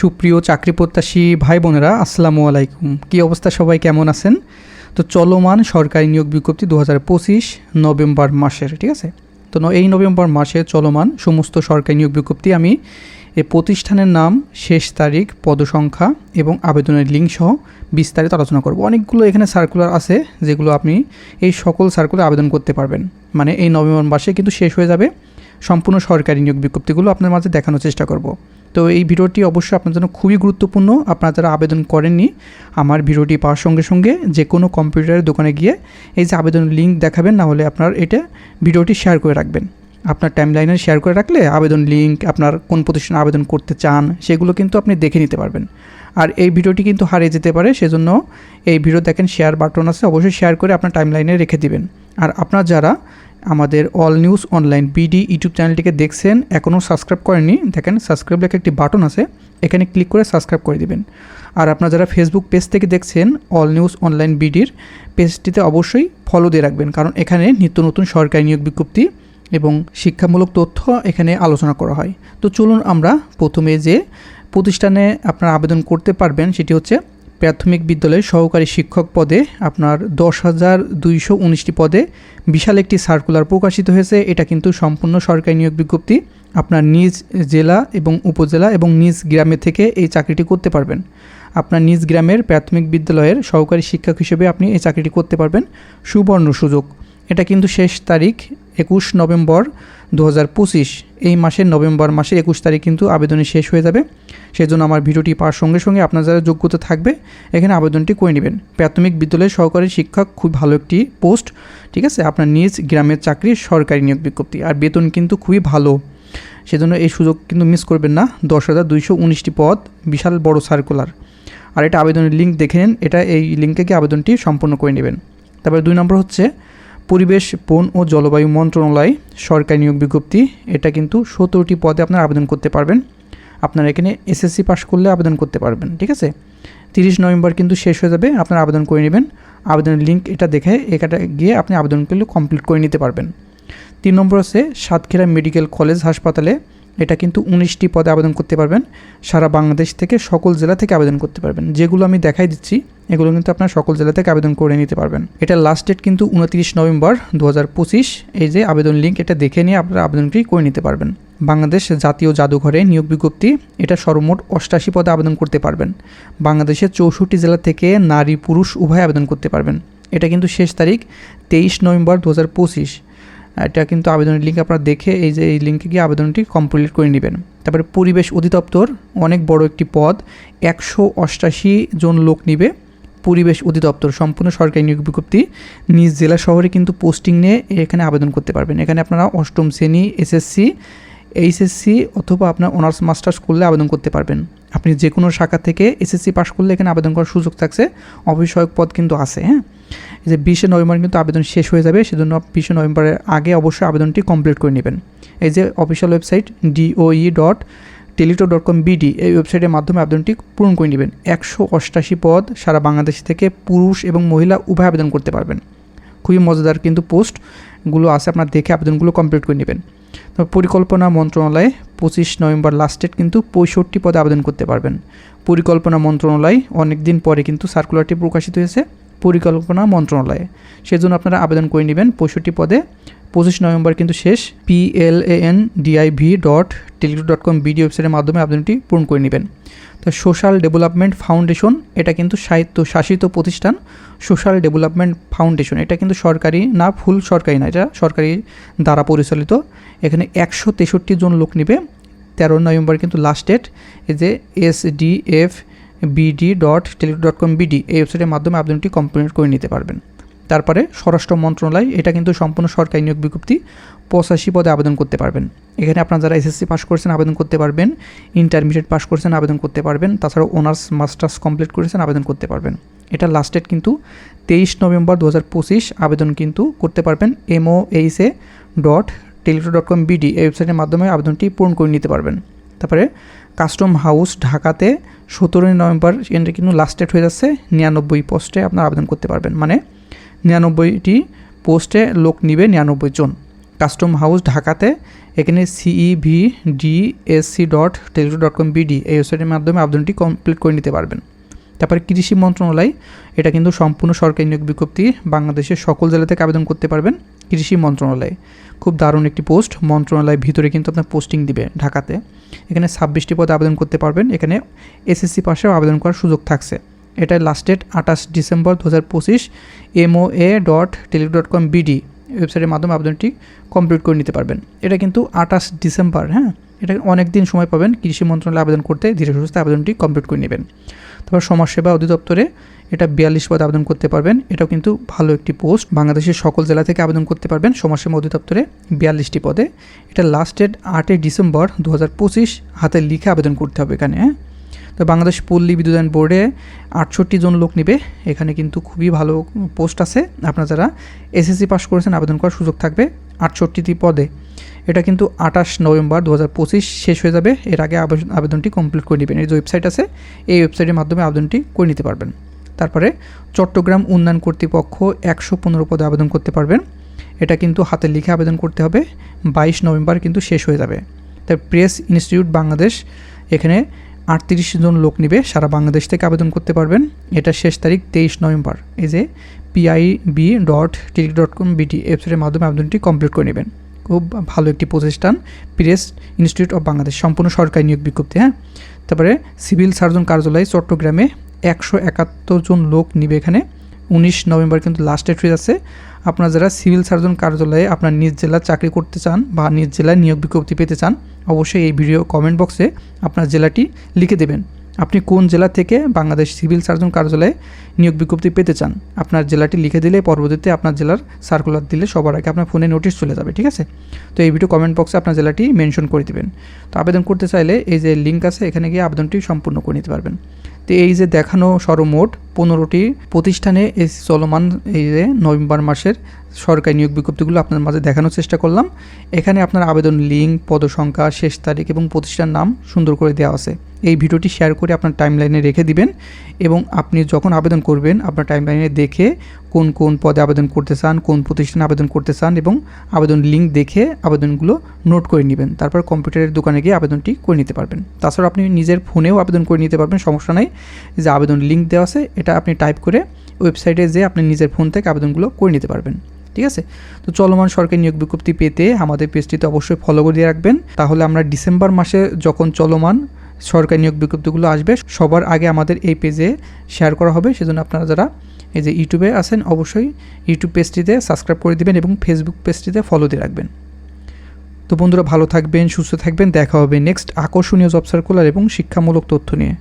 সুপ্রিয় চাকরি প্রত্যাশী ভাই বোনেরা আসসালামু আলাইকুম। কী অবস্থা সবাই? কেমন আছেন? তো চলমান সরকারি নিয়োগ বিজ্ঞপ্তি দু হাজার পঁচিশ নভেম্বর মাসের, ঠিক আছে? তো এই নভেম্বর মাসে চলমান সমস্ত সরকারি নিয়োগ বিজ্ঞপ্তি আমি এ প্রতিষ্ঠানের নাম, শেষ তারিখ, পদসংখ্যা এবং আবেদনের লিঙ্ক সহ বিস্তারিত আলোচনা করব। অনেকগুলো এখানে সার্কুলার আছে যেগুলো আপনি এই সকল সার্কুলার আবেদন করতে পারবেন। মানে এই নভেম্বর মাসে কিন্তু শেষ হয়ে যাবে। সম্পূর্ণ সরকারি নিয়োগ বিজ্ঞপ্তিগুলো আপনার মাঝে দেখানোর চেষ্টা করব। তো এই ভিডিওটি অবশ্যই আপনার জন্য খুবই গুরুত্বপূর্ণ। আপনারা যারা আবেদন করেননি, আমার ভিডিওটি পাওয়ার সঙ্গে সঙ্গে যে কোনো কম্পিউটারের দোকানে গিয়ে এই যে আবেদনের লিঙ্ক দেখাবেন, না হলে আপনার এটা ভিডিওটি শেয়ার করে রাখবেন। আপনার টাইম লাইনে শেয়ার করে রাখলে আবেদন লিঙ্ক, আপনার কোন প্রতিষ্ঠানে আবেদন করতে চান, সেগুলো কিন্তু আপনি দেখে নিতে পারবেন। আর এই ভিডিওটি কিন্তু হারিয়ে যেতে পারে, সেজন্য এই ভিডিও দেখেন শেয়ার বাটন আছে, অবশ্যই শেয়ার করে আপনার টাইম লাইনে রেখে দিবেন। আর আপনার যারা আমাদের all news online BD YouTube চ্যানেলটিকে দেখছেন, এখনও সাবস্ক্রাইব করেননি, দেখেন সাবস্ক্রাইব লেখা একটি বাটন আছে, এখানে ক্লিক করে সাবস্ক্রাইব করে দিবেন। আর আপনারা যারা ফেসবুক পেজ থেকে দেখছেন অল নিউজ অনলাইন বিডির পেজটিতে অবশ্যই ফলো দিয়ে রাখবেন, কারণ এখানে নিত্য নতুন সরকারি নিয়োগ বিজ্ঞপ্তি এবং শিক্ষামূলক তথ্য এখানে আলোচনা করা হয়। তো চলুন আমরা প্রথমে যে প্রতিষ্ঠানে আপনারা আবেদন করতে পারবেন, সেটি হচ্ছে প্রাথমিক বিদ্যালয়ের সহকারী শিক্ষক পদে আপনার দশ হাজার দুইশো উনিশটি পদে বিশাল একটি সার্কুলার প্রকাশিত হয়েছে। এটা কিন্তু সম্পূর্ণ সরকারি নিয়োগ বিজ্ঞপ্তি। আপনার নিজ জেলা এবং উপজেলা এবং নিজ গ্রামে থেকে এই চাকরিটি করতে পারবেন। আপনার নিজ গ্রামের প্রাথমিক বিদ্যালয়ের সহকারী শিক্ষক হিসেবে আপনি এই চাকরিটি করতে পারবেন। সুবর্ণ সুযোগ। এটা কিন্তু শেষ তারিখ একুশ নভেম্বর দু হাজার পঁচিশ। এই মাসের নভেম্বর মাসের একুশ তারিখ কিন্তু আবেদনে শেষ হয়ে যাবে। সেজন্য আমার ভিডিওটি পাওয়ার সঙ্গে সঙ্গে আপনার যারা যোগ্যতা থাকবে, এখানে আবেদনটি করে নেবেন। প্রাথমিক বিদ্যালয়ের সহকারী শিক্ষক, খুব ভালো একটি পোস্ট, ঠিক আছে? আপনার নিজ গ্রামের চাকরি সরকারি নিয়োগ বিজ্ঞপ্তি। আর বেতন কিন্তু খুবই ভালো। সেজন্য এই সুযোগ কিন্তু মিস করবেন না। দশ হাজার দুইশো উনিশটি পদ, বিশাল বড় সার্কুলার আর এটা আবেদনের লিঙ্ক দেখে নিন। এটা এই লিঙ্কে গিয়ে আবেদনটি সম্পন্ন করে নেবেন। তারপরে দুই নম্বর হচ্ছে, পরিবেশ, বন ও জলবায়ু মন্ত্রণালয় সরকারি নিয়োগ বিজ্ঞপ্তি। এটা কিন্তু সতেরোটি পদে আপনার আবেদন করতে পারবেন। আপনারা এখানে এসএসসি পাস করলে আবেদন করতে পারবেন, ঠিক আছে? তিরিশ নভেম্বর কিন্তু শেষ হয়ে যাবে, আপনারা আবেদন করে নেবেন। আবেদনের লিঙ্ক এটা দেখে এখানে গিয়ে আপনি আবেদনগুলো কমপ্লিট করে নিতে পারবেন। তিন নম্বর আছে সাতক্ষীরা মেডিকেল কলেজ হাসপাতালে এটা কিন্তু উনিশটি পদে আবেদন করতে পারবেন। সারা বাংলাদেশ থেকে সকল জেলা থেকে আবেদন করতে পারবেন। যেগুলো আমি দেখাই দিচ্ছি, এগুলো কিন্তু আপনার সকল জেলা থেকে আবেদন করে নিতে পারবেন। এটা লাস্ট ডেট কিন্তু উনত্রিশ নভেম্বর দু হাজার পঁচিশ। এই যে আবেদন লিঙ্ক এটা দেখে নিয়ে আপনারা আবেদনটি করে নিতে পারবেন। বাংলাদেশ জাতীয় জাদুঘরে নিয়োগ বিজ্ঞপ্তি, এটা সর্বমোট অষ্টাশি পদে আবেদন করতে পারবেন। বাংলাদেশের চৌষট্টি জেলা থেকে নারী পুরুষ উভয় আবেদন করতে পারবেন। এটা কিন্তু শেষ তারিখ, তেইশ নভেম্বর দু হাজার পঁচিশ। এটা কিন্তু আবেদনের লিঙ্ক আপনারা দেখে এই যে এই লিঙ্কে গিয়ে আবেদনটি কমপ্লিট করে নেবেন। তারপরে পরিবেশ অধিদপ্তর, অনেক বড় একটি পদ, একশো অষ্টাশি জন লোক নিবে পরিবেশ অধিদপ্তর, সম্পূর্ণ সরকারি নিয়োগ বিজ্ঞপ্তি। নিজ জেলা শহরে কিন্তু পোস্টিং নিয়ে এখানে আবেদন করতে পারবেন। এখানে আপনারা অষ্টম শ্রেণি এসএসসি এইচএসসি অথবা আপনার অনার্স, মাস্টার্স করলে আবেদন করতে পারবেন। আপনি যে কোনো শাখা থেকে এসএসসি পাস করলে এখানে আবেদন করার সুযোগ থাকছে। অবিষয়ক পদ কিন্তু আছে হ্যাঁ? এই যে বিশে নভেম্বর কিন্তু আবেদন শেষ হয়ে যাবে, সেজন্য বিশে নভেম্বরের আগে অবশ্যই আবেদনটি কমপ্লিট করে নেবেন। এই যে official website DOE dot teletalk dot com BD এই ওয়েবসাইটের মাধ্যমে আবেদনটি পূরণ করে নেবেন। একশো অষ্টাশি পদ সারা বাংলাদেশ থেকে পুরুষ এবং মহিলা উভয় আবেদন করতে পারবেন। খুবই মজাদার কিন্তু পোস্টগুলো আছে, আপনার দেখে আবেদনগুলো কমপ্লিট করে নেবেন। পরিকল্পনা মন্ত্রণালয়ে পঁচিশ নভেম্বর লাস্ট ডেট কিন্তু পঁয়ষট্টি পদে আবেদন করতে পারবেন। পরিকল্পনা মন্ত্রণালয় অনেক দিন পরে কিন্তু সার্কুলারটি প্রকাশিত হয়েছে। পরিকল্পনা মন্ত্রণালয়ে। সেজন্য আপনারা আবেদন করে নেবেন পঁয়ষট্টি পদে। পঁচিশ নভেম্বর কিন্তু শেষ। PLAN DIV dot telegram dot com BD ওয়েবসাইটের মাধ্যমে আবেদনটি পূরণ করে নেবেন। তো সোশ্যাল ডেভেলপমেন্ট ফাউন্ডেশন, এটা কিন্তু সাহিত্য শাসিত প্রতিষ্ঠান। সোশ্যাল ডেভেলপমেন্ট ফাউন্ডেশন, এটা কিন্তু সরকারি না, ফুল সরকারি না, এটা সরকারি দ্বারা পরিচালিত। এখানে একশো তেষট্টি জন লোক নেবে। তেরো নভেম্বর কিন্তু লাস্ট ডেট এই যে S D F BD dot telegram dot com BD এই ওয়েবসাইটের মাধ্যমে আবেদনটি কমপ্লিট করে নিতে পারবেন। তারপরে স্বরাষ্ট্র মন্ত্রণালয়, এটা কিন্তু সম্পূর্ণ সরকারি নিয়োগ বিজ্ঞপ্তি, পঁচাশি পদে আবেদন করতে পারবেন। এখানে আপনারা যারা এসএসসি পাস করছেন আবেদন করতে পারবেন ইন্টারমিডিয়েট পাস করছেন আবেদন করতে পারবেন, তাছাড়াও অনার্স মাস্টার্স কমপ্লিট করেছেন আবেদন করতে পারবেন। এটা লাস্ট ডেট কিন্তু তেইশ নভেম্বর দু হাজার পঁচিশ আবেদন কিন্তু করতে পারবেন MO dot teletalk dot com BD এই ওয়েবসাইটের মাধ্যমে আবেদনটি পূরণ করে নিতে পারবেন। তারপরে কাস্টম হাউস ঢাকাতে সতেরোই নভেম্বর এটা কিন্তু লাস্ট ডেট হয়ে যাচ্ছে, নিরানব্বই পোস্টে আপনার আবেদন করতে পারবেন। মানে নিরানব্বইটি পোস্টে লোক নিবে নিরানব্বই জন। কাস্টম হাউস ঢাকাতে এখানে CEV D S C dot teletalk dot com BD এই ওয়েবসাইটের মাধ্যমে আবেদনটি কমপ্লিট করে নিতে পারবেন। তারপরে কৃষি মন্ত্রণালয়, এটা কিন্তু সম্পূর্ণ সরকারি নিয়োগ বিজ্ঞপ্তি, বাংলাদেশের সকল জেলা থেকে আবেদন করতে পারবেন কৃষি মন্ত্রণালয়ে। খুব দারুণ একটি পোস্ট, মন্ত্রণালয়ের ভিতরে কিন্তু আপনার পোস্টিং দিবে ঢাকাতে। এখানে ছাব্বিশটি পদে আবেদন করতে পারবেন, এখানে এসএসসি পাশেও আবেদন করার সুযোগ থাকছে। এটা লাস্ট ডেট আঠাশ ডিসেম্বর দু হাজার পঁচিশ MO A dot tele dot com BD ওয়েবসাইটের মাধ্যমে আবেদনটি কমপ্লিট করে নিতে পারবেন। এটা কিন্তু আঠাশ ডিসেম্বর হ্যাঁ? এটা অনেক দিন সময় পাবেন কৃষি মন্ত্রণালয়ে আবেদন করতে, ধীরে সুস্থে আবেদনটি কমপ্লিট করে নেবেন। তারপর সমাজসেবা অধিদপ্তরে এটা বিয়াল্লিশ পদে আবেদন করতে পারবেন। এটাও কিন্তু ভালো একটি পোস্ট। বাংলাদেশের সকল জেলা থেকে আবেদন করতে পারবেন সমাজসেবা অধিদপ্তরে বিয়াল্লিশটি পদে। এটা লাস্ট ডেট আটই ডিসেম্বর দু হাজার পঁচিশ হাতে লিখে আবেদন করতে হবে এখানে হ্যাঁ? তো বাংলাদেশ পল্লী বিদ্যুতায়ন বোর্ডে আটষট্টি জন লোক নেবে। এখানে কিন্তু খুবই ভালো পোস্ট আছে। আপনারা যারা এসএসসি পাস করেছেন আবেদন করার সুযোগ থাকবে। আটষট্টিটি পদে এটা কিন্তু আঠাশ নভেম্বর দু হাজার পঁচিশ শেষ হয়ে যাবে। এর আগে আবেদন- আবেদনটি কমপ্লিট করে নেবেন। এই যে ওয়েবসাইট আছে, এই ওয়েবসাইটের মাধ্যমে আবেদনটি করে নিতে পারবেন। তারপরে চট্টগ্রাম উন্নয়ন কর্তৃপক্ষ একশো পনেরো পদে আবেদন করতে পারবেন। এটা কিন্তু হাতে লিখে আবেদন করতে হবে। বাইশ নভেম্বর কিন্তু শেষ হয়ে যাবে। তার প্রেস ইনস্টিটিউট বাংলাদেশ, এখানে আটত্রিশ জন লোক নিবে। সারা বাংলাদেশ থেকে আবেদন করতে পারবেন। এটা শেষ তারিখ তেইশ নভেম্বর। এই যে পিআইবি ডট টিলি ডট কম বিটি ওয়েবসাইটের মাধ্যমে আবেদনটি কমপ্লিট করে নেবেন। খুব ভালো একটি প্রতিষ্ঠান প্রেস ইনস্টিটিউট অফ বাংলাদেশ সম্পূর্ণ সরকারি নিয়োগ বিজ্ঞপ্তি হ্যাঁ? তারপরে সিভিল সার্জন কার্যালয়, চট্টগ্রামে একশো একাত্তর জন লোক নিবে এখানে। উনিশ নভেম্বর কিন্তু লাস্ট ডেট যাচ্ছে। আপনারা যারা সিভিল সার্জন কার্যালয়ে আপনার নিজ জেলার চাকরি করতে চান বা নিজ জেলায় নিয়োগ বিজ্ঞপ্তি পেতে চান, অবশ্যই এই ভিডিও কমেন্ট বক্সে আপনার জেলাটি লিখে দেবেন। আপনি কোন জেলা থেকে বাংলাদেশ সিভিল সার্জন কার্যালয়ে নিয়োগ বিজ্ঞপ্তি পেতে চান? আপনার জেলাটি লিখে দিলে পরবর্তীতে আপনার জেলার সার্কুলার দিলে সবার আগে আপনার ফোনে নোটিশ চলে যাবে, ঠিক আছে? তো এই ভিডিও কমেন্ট বক্সে আপনার জেলাটি মেনশন করে দেবেন। তো আবেদন করতে চাইলে এই যে লিঙ্ক আছে, এখানে গিয়ে আবেদনটি সম্পূর্ণ করে নিতে পারবেন। তো এই যে দেখানো সর্বমোট পনেরোটি প্রতিষ্ঠানে এই চলমান এই যে নভেম্বর মাসের সরকারি নিয়োগ বিজ্ঞপ্তিগুলো আপনার মাঝে দেখানোর চেষ্টা করলাম। এখানে আপনার আবেদন লিঙ্ক, পদসংখ্যা, শেষ তারিখ এবং প্রতিষ্ঠান নাম সুন্দর করে দেওয়া আছে। এই ভিডিওটি শেয়ার করে আপনার টাইমলাইনে রেখে দিবেন এবং আপনি যখন আবেদন করবেন, আপনার টাইমলাইনে দেখে কোন কোন পদে আবেদন করতে চান, কোন প্রতিষ্ঠানে আবেদন করতে চান এবং আবেদন লিঙ্ক দেখে আবেদনগুলো নোট করে নেবেন। তারপর কম্পিউটারের দোকানে গিয়ে আবেদনটি করে নিতে পারবেন। তাছাড়া আপনি নিজের ফোনেও আবেদন করে নিতে পারবেন, সমস্যা নাই। যে আবেদন লিঙ্ক দেওয়া আছে এটা আপনি টাইপ করে ওয়েবসাইটে যে আপনি নিজের ফোন থেকে আবেদনগুলো করে নিতে পারবেন, ঠিক আছে? তো চলমান সরকারি নিয়োগ বিজ্ঞপ্তি পেতে আমাদের পেজটিতে অবশ্যই ফলো করে দিয়ে রাখবেন। তাহলে আমরা ডিসেম্বর মাসে যখন চলমান সরকারি নিয়োগ বিজ্ঞপ্তিগুলো আসবে, সবার আগে আমাদের এই পেজে শেয়ার করা হবে। সেজন্য আপনারা যারা এই যে ইউটিউবে আছেন, অবশ্যই ইউটিউব পেজটিতে সাবস্ক্রাইব করে দিবেন এবং ফেসবুক পেজটিতে ফলো দিয়ে রাখবেন। তো বন্ধুরা, ভালো থাকবেন, সুস্থ থাকবেন। দেখা হবে নেক্সট আকর্ষণীয় জব সার্কুলার এবং শিক্ষামূলক তথ্য নিয়ে।